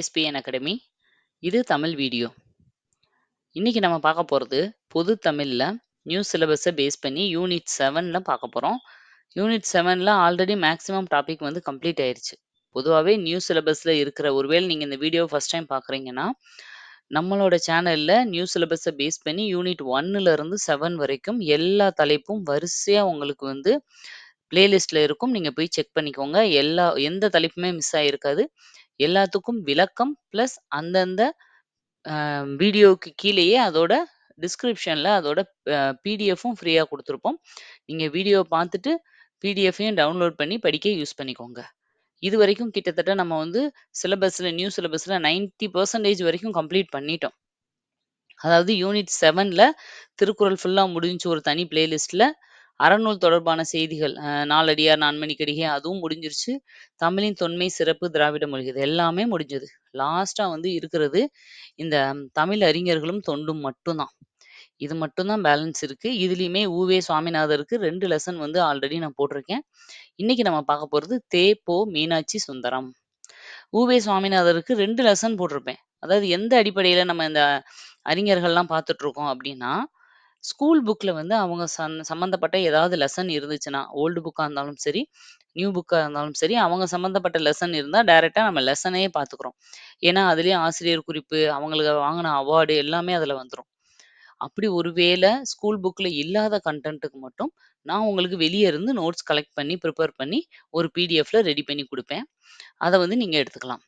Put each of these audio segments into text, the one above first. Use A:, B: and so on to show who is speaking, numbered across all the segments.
A: ASPN academy. இது Tamil video. இன்னைக்கு நம்ம பார்க்க போறது பொது தமிழ்ல நியூ சிலபஸை பேஸ் பண்ணி யூனிட் செவனில் பார்க்க போறோம். யூனிட் செவனில் ஆல்ரெடி மேக்ஸிமம் டாபிக் வந்து கம்ப்ளீட் ஆயிருச்சு. பொதுவாகவே நியூ சிலபஸ்ல இருக்கிற ஒருவேளை நீங்க இந்த வீடியோ ஃபர்ஸ்ட் டைம் பார்க்குறீங்கன்னா, நம்மளோட சேனல்ல நியூ சிலபஸை பேஸ் பண்ணி யூனிட் 1ல இருந்து 7 வரைக்கும் எல்லா தலைப்பும் வரிசையா உங்களுக்கு வந்து பிளேலிஸ்ட்டில் இருக்கும். நீங்க போய் செக் பண்ணிக்கோங்க. எல்லா எந்த தலைப்புமே மிஸ் ஆகிருக்காது எல்லாத்துக்கும் விளக்கம் ப்ளஸ் அந்தந்த வீடியோவுக்கு கீழேயே அதோட டிஸ்கிரிப்ஷனில் அதோட பிடிஎஃப்பும் ஃப்ரீயாக கொடுத்துருப்போம் நீங்கள் வீடியோ பார்த்துட்டு பிடிஎஃப்பையும் டவுன்லோட் பண்ணி படிக்க யூஸ் பண்ணிக்கோங்க. இது வரைக்கும் கிட்டத்தட்ட நம்ம வந்து சிலபஸில் நியூ சிலபஸில் நைன்ட்டி பர்சன்டேஜ் வரைக்கும் கம்ப்ளீட் பண்ணிட்டோம். அதாவது யூனிட் செவனில் திருக்குறள் ஃபுல்லாக முடிஞ்சு ஒரு தனி பிளேலிஸ்ட்டில் அறநூல் தொடர்பான செய்திகள் அ நாலடியார், நான்மணிக்கடிகை அதுவும் முடிஞ்சிருச்சு. தமிழின் தொன்மை, சிறப்பு, திராவிட மொழிகள் இது எல்லாமே முடிஞ்சது. லாஸ்ட்டா வந்து இருக்கிறது இந்த தமிழ் அறிஞர்களும் தொண்டும் மட்டும்தான் இது மட்டும் தான் பேலன்ஸ் இருக்கு. இதுலயுமே ஊவே சுவாமிநாதருக்கு ரெண்டு லெசன் வந்து ஆல்ரெடி நான் போட்டிருக்கேன். இன்னைக்கு நம்ம பார்க்க போறது தே. போ மீனாட்சி சுந்தரம். ஊவே சுவாமிநாதருக்கு ரெண்டு லெசன் போட்டிருப்பேன். அதாவது எந்த அடிப்படையில நம்ம இந்த அறிஞர்கள்லாம் பார்த்துட்டு இருக்கோம் அப்படின்னா, ஸ்கூல் புக்ல வந்து அவங்க சந் சம்மந்தப்பட்ட ஏதாவது லெசன் இருந்துச்சுன்னா, ஓல்டு புக்கா இருந்தாலும் சரி, நியூ புக்கா இருந்தாலும் சரி, அவங்க சம்மந்தப்பட்ட லெசன் இருந்தா டைரக்ட்டா நம்ம லெசனயே பார்த்துக்கிறோம். ஏன்னா, அதிலேயும் ஆசிரியர் குறிப்பு, அவங்களுக்கு வாங்குன அவார்டு எல்லாமே அதுல வந்துரும். அப்படி ஒரு வேள ஸ்கூல் புக்ல இல்லாத கன்டென்ட்க்கு மட்டும் நான் உங்களுக்கு வெளிய இருந்து நோட்ஸ் கலெக்ட் பண்ணி, ப்ரிப்பேர் பண்ணி ஒரு பிடிஎஃப்ல ரெடி பண்ணி குடுப்பேன். அத வந்து நீங்க எடுத்துக்கலாம்.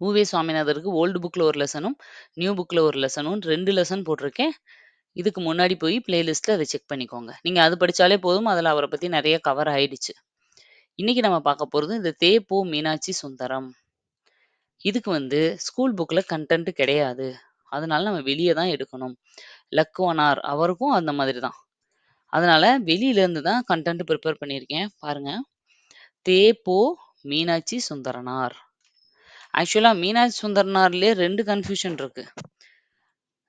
A: உ.வே. சுவாமிநாதருக்கு ஓல்டு புக்ல ஒரு லெசனும், நியூ புக்ல ஒரு லெசனும் 2 லெசன் போட்டிருக்கேன். இதுக்கு முன்னாடி போய் பிளேலிஸ்ட்டில் அதை செக் பண்ணிக்கோங்க. நீங்கள் அது படித்தாலே போதும். அதில் அவரை பற்றி நிறைய கவர் ஆயிடுச்சு. இன்னைக்கு நம்ம பார்க்க போகிறது இந்த தே. போ மீனாட்சி சுந்தரம். இதுக்கு வந்து ஸ்கூல் புக்கில் கன்டென்ட் கிடையாது. அதனால நம்ம வெளியே தான் எடுக்கணும். லக்குவனார் அவருக்கும் அந்த மாதிரி தான். அதனால வெளியிலேருந்து தான் கன்டென்ட் ப்ரிப்பேர் பண்ணியிருக்கேன். பாருங்க. தே. போ மீனாட்சி சுந்தரனார். ஆக்சுவலாக மீனாட்சி சுந்தரனார்லயே 2 கன்ஃப்யூஷன் இருக்குது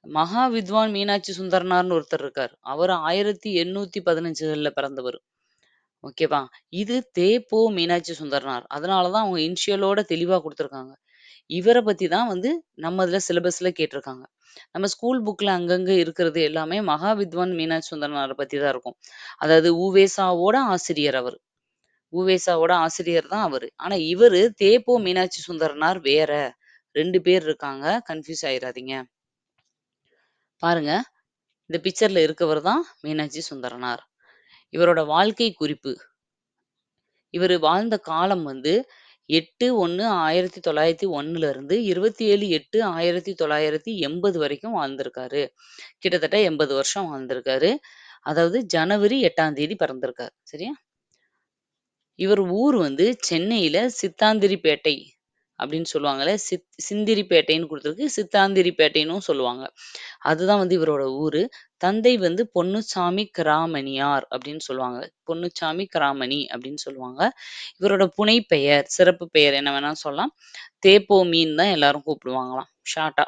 A: மகா வித்வான் மீனாட்சி சுந்தரனார்னு ஒருத்தர் இருக்காரு. அவரு 1815ல பிறந்தவரு. ஓகேவா? இது தே. மீனாட்சி சுந்தரனார். அதனால தான் அவங்க இன்ஷியலோட தெளிவா குடுத்துருக்காங்க. இவரை பத்தி தான் வந்து நம்ம இதுல சிலபஸ்ல கேட்டிருக்காங்க. நம்ம ஸ்கூல் புக்ல அங்கங்க இருக்கிறது எல்லாமே மகா வித்வான் மீனாட்சி சுந்தரனாரை பத்தி தான் இருக்கும். அதாவது ஊவேசாவோட ஆசிரியர் அவரு. ஊவேசாவோட ஆசிரியர் தான் அவரு. ஆனா இவரு தே. மீனாட்சி சுந்தரனார் வேற. ரெண்டு பேர் இருக்காங்க. கன்ஃப்யூஸ் ஆயிடாதீங்க பாருங்க. இந்த பிக்சர்ல இருக்கவர் தான் மீனாட்சி சுந்தரனார். இவரோட வாழ்க்கை குறிப்பு. இவர் வாழ்ந்த காலம் வந்து 8/1/1901ல இருந்து 27/8/1980 வரைக்கும் வாழ்ந்திருக்காரு. கிட்டத்தட்ட 80 வருஷம் வாழ்ந்திருக்காரு. அதாவது ஜனவரி எட்டாம் தேதி பிறந்திருக்காரு. சரியா? இவர் ஊர் வந்து சென்னையில சித்தாந்திரிப்பேட்டை அப்படின்னு சொல்லுவாங்கல்ல. சித் சிந்திரிப்பேட்டைன்னு கொடுத்துருக்கு சித்தாந்திரிப்பேட்டைன்னும் சொல்லுவாங்க. அதுதான் வந்து இவரோட ஊரு. தந்தை வந்து பொன்னுச்சாமி கிராமணியார் அப்படின்னு சொல்லுவாங்க. பொன்னுச்சாமி கிராமணி அப்படின்னு சொல்லுவாங்க. இவரோட புனைப்பெயர், சிறப்பு பெயர் என்ன வேணா சொல்லலாம். தேப்போ மீன் மீன்னு தான் எல்லாரும் கூப்பிடுவாங்களாம். ஷார்ட்டா.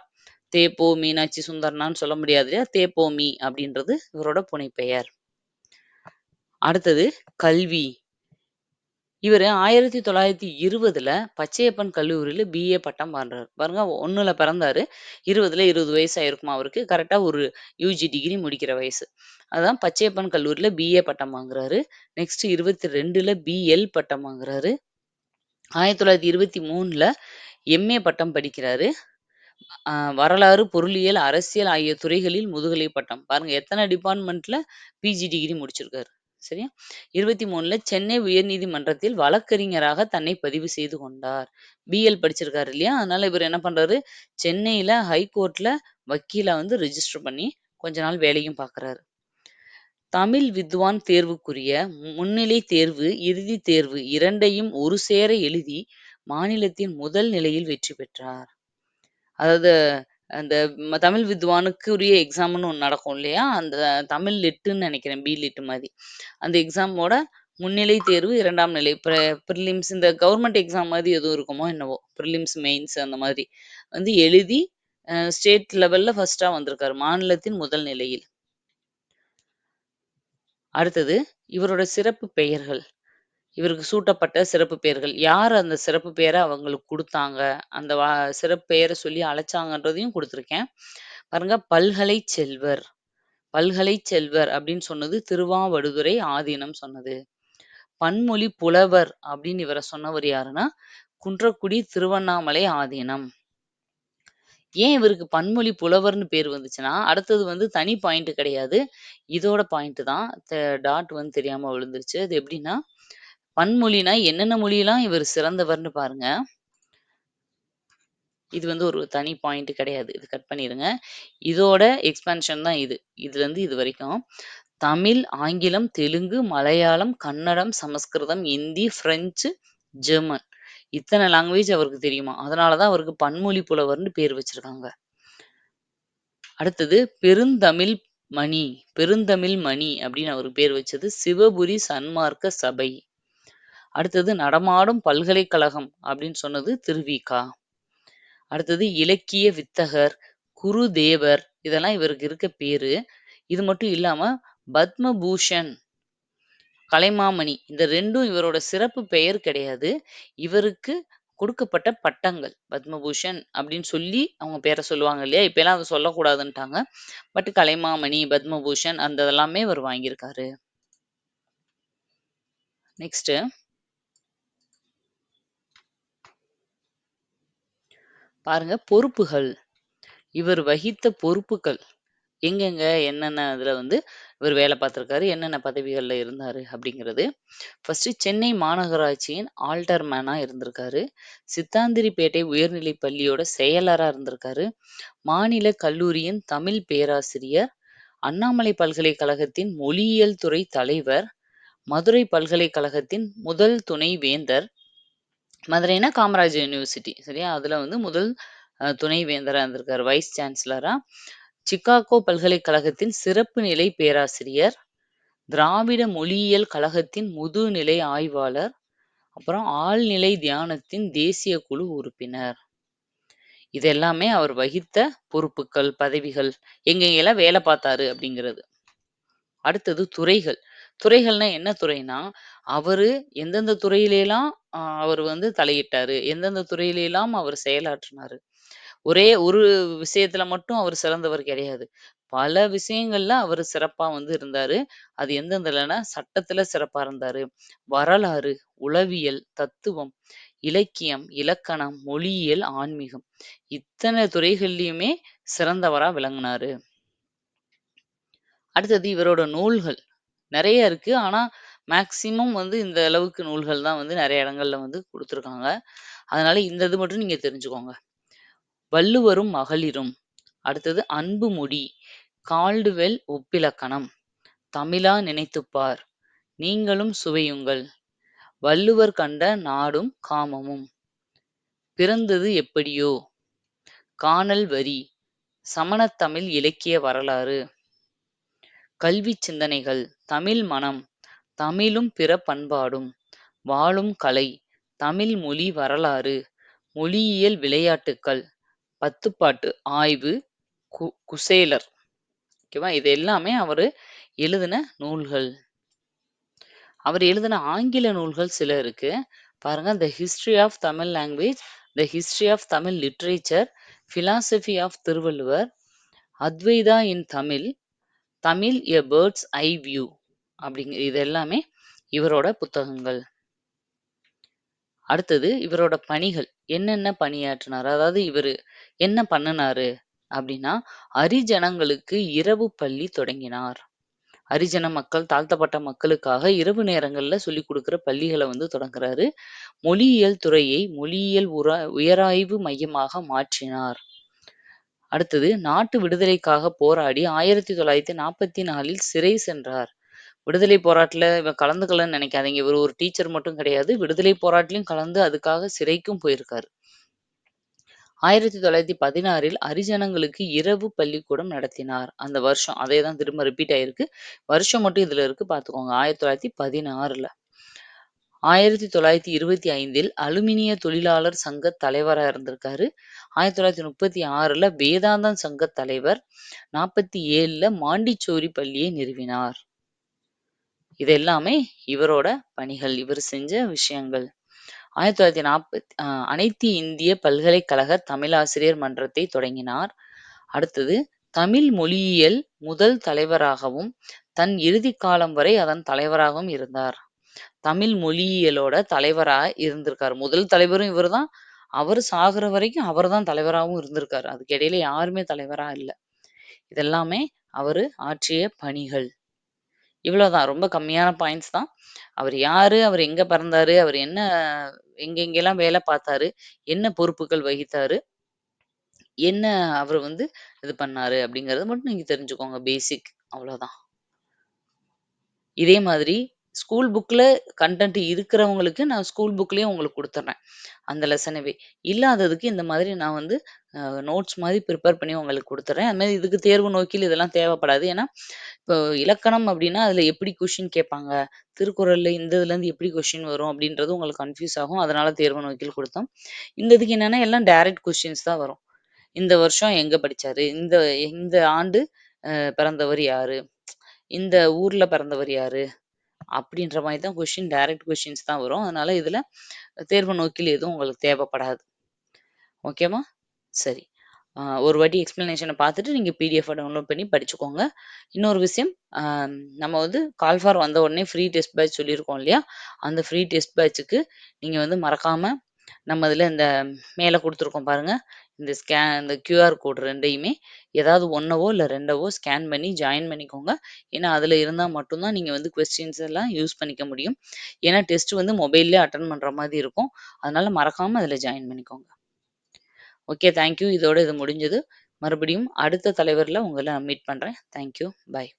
A: தேப்போ மீனாட்சி சுந்தரனான்னு சொல்ல முடியாது இல்லையா? தேப்போமி மீ அப்படின்றது இவரோட புனைப்பெயர். அடுத்தது கல்வி. இவரு 1920ல பச்சையப்பன் கல்லூரியில பி.ஏ. பட்டம் வாங்குறாரு. பாருங்க 1ல பிறந்தாரு. 20ல 20 வயசு ஆயிருக்குமா அவருக்கு. கரெக்ட்டா ஒரு யூஜி டிகிரி முடிக்கிற வயசு. அதான் பச்சையப்பன் கல்லூரியில பி.ஏ. பட்டம் வாங்குறாரு. நெக்ஸ்ட் 22ல பி.எல். பட்டம் வாங்குறாரு. 1923ல எம்.ஏ. பட்டம் படிக்கிறாரு. அ வரலாறு, பொருளியல், அரசியல் ஆகிய துறைகளில் முதுகலை பட்டம். பாருங்க எத்தன டிபார்ட்மெண்ட்ல பிஜி டிகிரி முடிச்சிருக்காரு. சரியா? 23ல சென்னை உயர்நீதிமன்றத்தில் வழக்கறிஞராக தன்னை பதிவு செய்து கொண்டார். பி.எல். படிச்சிருக்காரு இல்லையா? அதனால இவரு என்ன பண்றாரு, சென்னையில ஹைகோர்ட்ல வக்கீலா வந்து ரிஜிஸ்டர் பண்ணி கொஞ்ச நாள் வேலையும் பார்க்குறாரு. தமிழ் வித்வான் தேர்வுக்குரிய முன்னிலை தேர்வு, இறுதி தேர்வு இரண்டையும் ஒரு சேர எழுதி மாநிலத்தின் முதல் நிலையில் வெற்றி பெற்றார். அதாவது அந்த ம தமிழ் வித்வானுக்குரிய எக்ஸாம்ன்னு ஒண்ணு நடக்கும் இல்லையா? அந்த தமிழ் லிட்டுன்னு நெனைக்கிறேன். பி லிட் மாரி. அந்த எக்ஸாமோட முன்னிலை தேர்வு 2ஆம் நிலை. பிர பிரிலிம்ஸ் இந்த கவர்மெண்ட் எக்ஸாம் மாரி எதுவும் இருக்குமோ என்னவோ! பிரிலிம்ஸ், மெயின்ஸ் அந்த மாதிரி வந்து எழுதி அ ஸ்டேட் லெவல்ல ஃபர்ஸ்ட்டா வந்திருக்காரு. மாநிலத்தின் முதல் நிலையில். அடுத்தது இவரோட சிறப்பு பெயர்கள். இவருக்கு சூட்டப்பட்ட சிறப்பு பெயர்கள். யார் அந்த சிறப்பு பெயர அவங்களுக்கு குடுத்தாங்க? அந்த வா சிறப்பு பெயர சொல்லி அழைச்சாங்கன்றதையும் குடுத்துருக்கேன். பாருங்க பல்கலை செல்வர். பல்கலை செல்வர் அப்படின்னு சொன்னது திருவாவடுதுறை ஆதீனம் சொன்னது. பன்மொழி புலவர் அப்படின்னு இவர சொன்னவர் யாருன்னா, குன்றக்குடி திருவண்ணாமலை ஆதீனம். ஏன் இவருக்கு பன்மொழி புலவர்ன்னு பேர் வந்துச்சுன்னா, அடுத்தது வந்து தனி பாயிண்ட் கிடையாது. இதோட பாயிண்ட் தான். த டாட் வந்து தெரியாம விழுந்துருச்சு. அது எப்படின்னா, பன்மொழினா என்னென்ன மொழியெல்லாம் இவர் சிறந்தவர்னு பாருங்க. இது வந்து ஒரு தனி பாயிண்ட் கிடையாது. இது கட் பண்ணிடுங்க இதோட எக்ஸ்பென்ஷன் தான் இது. இதுலருந்து இது வரைக்கும். தமிழ், ஆங்கிலம், தெலுங்கு, மலையாளம், கன்னடம், சமஸ்கிருதம், இந்தி, பிரெஞ்சு, ஜெர்மன். இத்தனை லாங்குவேஜ் அவருக்கு தெரியுமா? அதனால தான் அவருக்கு பன்மொழி புலவர்னு பேர் வச்சிருக்காங்க. அடுத்தது பெருந்தமிழ் மணி பெருந்தமிழ் மணி அப்படின்னு அவருக்கு பேர் வச்சது சிவபுரி சன்மார்க்க சபை. அடுத்தது நடமாடும் பல்கலைக்கழகம் அப்படின்னு சொன்னது திருவிகா அடுத்தது இலக்கிய வித்தகர், குருதேவர் இதெல்லாம் இவருக்கு இருக்க பேரு. இது மட்டும் இல்லாம பத்மபூஷன், கலைமாமணி இந்த ரெண்டும் இவரோட சிறப்பு பெயர் கிடையாது. இவருக்கு கொடுக்கப்பட்ட பட்டங்கள். பத்மபூஷன் அப்படின்னு சொல்லி அவங்க பேரை சொல்லுவாங்க இல்லையா? இப்பலாம் அதை சொல்லக்கூடாதுன்ட்டாங்க. பட் கலைமாமணி, பத்மபூஷன் அந்த இதெல்லாமே இவர் வாங்கியிருக்காரு. நெக்ஸ்ட்டு பாருங்க பொறுப்புகள். இவர் வகித்த பொறுப்புகள். எங்கெங்க, என்னென்ன இதுல வந்து இவர் வேலை பார்த்திருக்காரு, என்னென்ன பதவிகள்ல இருந்தாரு அப்படிங்கிறது. ஃபர்ஸ்ட் சென்னை மாநகராட்சியின் ஆல்டர்மேனா இருந்திருக்காரு. சித்தாந்திரிப்பேட்டை உயர்நிலைப் பள்ளியோட செயலரா இருந்திருக்காரு. மாநில கல்லூரியின் தமிழ் பேராசிரியர். அண்ணாமலை பல்கலைக்கழகத்தின் மொழியியல் துறை தலைவர். மதுரை பல்கலைக்கழகத்தின் முதல் துணை வேந்தர். மதுரைனா காமராஜ் யூனிவர்சிட்டி சரியா? அதுல வந்து முதல் அ துணை வேந்தரா வைஸ் சான்சலரா. சிக்காகோ பல்கலைக்கழகத்தின் சிறப்பு நிலை பேராசிரியர். திராவிட மொழியியல் கழகத்தின் முதுநிலை ஆய்வாளர். அப்புறம் ஆழ்நிலை தியானத்தின் தேசிய குழு உறுப்பினர். இது எல்லாமே அவர் வகித்த பொறுப்புகள், பதவிகள். எங்கெங்கெல்லாம் வேலை பார்த்தாரு அப்படிங்கிறது. அடுத்தது துறைகள். துறைகள்னா என்ன துறைனா அவரு எந்தெந்த துறையிலெல்லாம் அவர் வந்து தலையிட்டாரு, எந்தெந்த துறையிலலாம் அவர் செயலாற்றினாரு. ஒரே ஒரு விஷயத்துல மட்டும் அவர் சிறந்தவர் கிடையாது. பல விஷயங்கள்ல அவரு சிறப்பா வந்து இருந்தாரு. அது எந்தெந்தலன்னா, சட்டத்துல சிறப்பா இருந்தாரு. வரலாறு, உளவியல், தத்துவம், இலக்கியம், இலக்கணம், மொழியியல், ஆன்மீகம். இத்தனை துறைகள்லயுமே சிறந்தவரா விளங்குனாரு. அடுத்தது இவரோட நூல்கள். நிறைய இருக்கு. ஆனா, மேக்ஸிமம் வந்து இந்த அளவுக்கு நூல்கள் தான் வந்து நெறைய இடங்கள்ல வந்து குடுத்துருக்காங்க. அதனால இந்த இது மட்டும் நீங்க தெரிஞ்சுக்கோங்க. வள்ளுவரும் மகளிரும். அடுத்தது அன்பு மொழி, கால்டுவெல் ஒப்பிலக்கணம், தமிழா நினைத்துப் பார், நீங்களும் சுவையுங்கள், வள்ளுவர் கண்ட நாடும் காமமும், பிறந்தது எப்படியோ, கானல் வரி, சமணத் தமிழ் இலக்கிய வரலாறு, கல்விச் சிந்தனைகள், தமிழ் மணம், தமிழும் பிற பண்பாடும், வாழும் கலை, தமிழ் மொழி வரலாறு, மொழியியல் விளையாட்டுக்கள், பத்துப்பாட்டு ஆய்வு, கு குசேலர். ஓகேவா? இது எல்லாமே அவர் எழுதின நூல்கள். அவர் எழுதின ஆங்கில நூல்கள் சில இருக்கு. பாருங்க the history of Tamil language, the history of Tamil literature, philosophy of Thiruvalluvar, Advaita in Tamil, Tamil a bird's eye view அப்படிங்க இது எல்லாமே இவரோட புத்தகங்கள். அடுத்தது இவரோட பணிகள். என்னென்ன பணியாற்றினார் அதாவது இவரு என்ன பண்ணுனாரு? அப்படின்னா, அரிஜனங்களுக்கு இரவு பள்ளி தொடங்கினார். அரிஜன மக்கள், தாழ்த்தப்பட்ட மக்களுக்காக இரவு நேரங்கள்ல சொல்லிக் கொடுக்குற பள்ளிகளை வந்து தொடங்குறாரு. மொழியியல் துறையை மொழியியல் உர உயராய்வு மையமாக மாற்றினார். அடுத்தது நாட்டு விடுதலைக்காக போராடி 1944ல் சிறை சென்றார். விடுதலை போராட்டத்துல இவன் கலந்துக்கலன்னு நினைக்காதீங்க இவர் ஒரு டீச்சர் மட்டும் கிடையாது. விடுதலை போராட்டிலையும் கலந்து அதுக்காக சிறைக்கும் போயிருக்காரு. ஆயிரத்தி தொள்ளாயிரத்தி பதினாறில் அரிஜனங்களுக்கு இரவு பள்ளிக்கூடம் நடத்தினார். அந்த வருஷம். அதே தான் திரும்ப ரிப்பீட் ஆயிருக்கு. வருஷம் மட்டும் இதுல இருக்கு பார்த்துக்கோங்க. 1916ல. 1925ல் அலுமினிய தொழிலாளர் சங்க தலைவராக இருந்திருக்காரு. 1936ல வேதாந்தம் சங்க தலைவர். 47ல மாண்டிச்சோரி பள்ளியை நிறுவினார். இது எல்லாமே இவரோட பணிகள். இவர் செஞ்ச விஷயங்கள். ஆயிரத்தி தொள்ளாயிரத்தி நாற்பத்தி அனைத்து இந்திய பல்கலைக்கழக தமிழாசிரியர் மன்றத்தை தொடங்கினார். அடுத்தது தமிழ் மொழியியல் முதல் தலைவராகவும், தன் இறுதிக் காலம் வரை அதன் தலைவராகவும் இருந்தார். தமிழ் மொழியியலோட தலைவரா இருந்திருக்காரு. முதல் தலைவரும் இவர்தான். அவரு சாகுற வரைக்கும் அவர்தான் தலைவராவும் இருந்திருக்காரு. அதுக்கு இடையில யாருமே தலைவரா இல்ல. இதெல்லாமே அவரு ஆற்றிய பணிகள். இவ்வளோதான். ரொம்ப கம்மியான பாயிண்ட்ஸ் தான். அவர் யாரு? அவர் எங்க பிறந்தாரு? அவர் என்ன எங்கெங்கெல்லாம் வேலை பார்த்தாரு? என்ன பொறுப்புகள் வகித்தாரு? என்ன அவரு வந்து இது பண்ணாரு? அப்படிங்கிறத மட்டும் நீங்க தெரிஞ்சுக்கோங்க. பேசிக் அவ்வளோதான். இதே மாதிரி ஸ்கூல் புக்கில் கன்டென்ட் இருக்கிறவங்களுக்கு நான் ஸ்கூல் புக்லேயே உங்களுக்கு குடுத்துர்றேன். அந்த லெசனவே. இல்லாததுக்கு இந்த மாதிரி நான் வந்து அ நோட்ஸ் மாதிரி ப்ரிப்பேர் பண்ணி உங்களுக்கு கொடுத்துட்றேன் அது இதுக்கு தேர்வு நோக்கில் இதெல்லாம் தேவைப்படாது. ஏன்னா, இப்போ இலக்கணம் அப்படின்னா, அதில எப்படி கொஷின் கேட்பாங்க? திருக்குறள்ல இந்த இதுலேருந்து எப்படி கொஷின் வரும்? அப்படின்றது உங்களுக்கு கன்ஃப்யூஸ் ஆகும். அதனால தேர்வு நோக்கில் குடுத்தோம். இந்த இதுக்கு என்னன்னா, எல்லாம் டைரக்ட் கொஸ்டின்ஸ் தான் வரும். இந்த வருஷம் எங்க படிச்சாரு? இந்த இந்த ஆண்டு அ பிறந்தவர் யாரு? இந்த ஊர்ல பிறந்தவர் யாரு? அப்படின்ற மாதிரி தான் கொஷின் டைரக்ட் கொஷின்ஸ் தான் வரும். அதனால இதில் தேர்வு நோக்கில் எதுவும் உங்களுக்கு தேவைப்படாது. ஓகேவா? சரி. ஒரு வாட்டி எக்ஸ்பிளனேஷனை பார்த்துட்டு நீங்கள் பிடிஎஃப டவுன்லோட் பண்ணி படிச்சுக்கோங்க. இன்னொரு விஷயம், நம்ம வந்து கால் ஃபார் வந்த உடனே ஃப்ரீ டெஸ்ட் பேட்ச் சொல்லியிருக்கோம் இல்லையா? அந்த ஃப்ரீ டெஸ்ட் பேட்ச்சுக்கு நீங்கள் வந்து மறக்காமல் நம்ம இதில இந்த மேல குடுத்துருக்கோம் பாருங்க. இந்த ஸ்கே இந்த கியூஆர் கோட் 2யுமே ஏதாவது 1வோ இல்ல 2வோ ஸ்கேன் பண்ணி ஜாயின் பண்ணிக்கோங்க. ஏன்னா, அதில இருந்தா மட்டும் தான் நீங்க வந்து கொஸ்டின்ஸ் எல்லாம் யூஸ் பண்ணிக்க முடியும். ஏன்னா, டெஸ்ட் வந்து மொபைல்லயே அட்டெண்ட் பண்ற மாதிரி இருக்கும். அதனால மறக்காம அதில ஜாயின் பண்ணிக்கோங்க. ஓகே. Thank you. இதோட இது முடிஞ்சது. மறுபடியும் அடுத்த தலைவர்ல உங்கள நான் மீட் பண்றேன். Thank you. பாய்.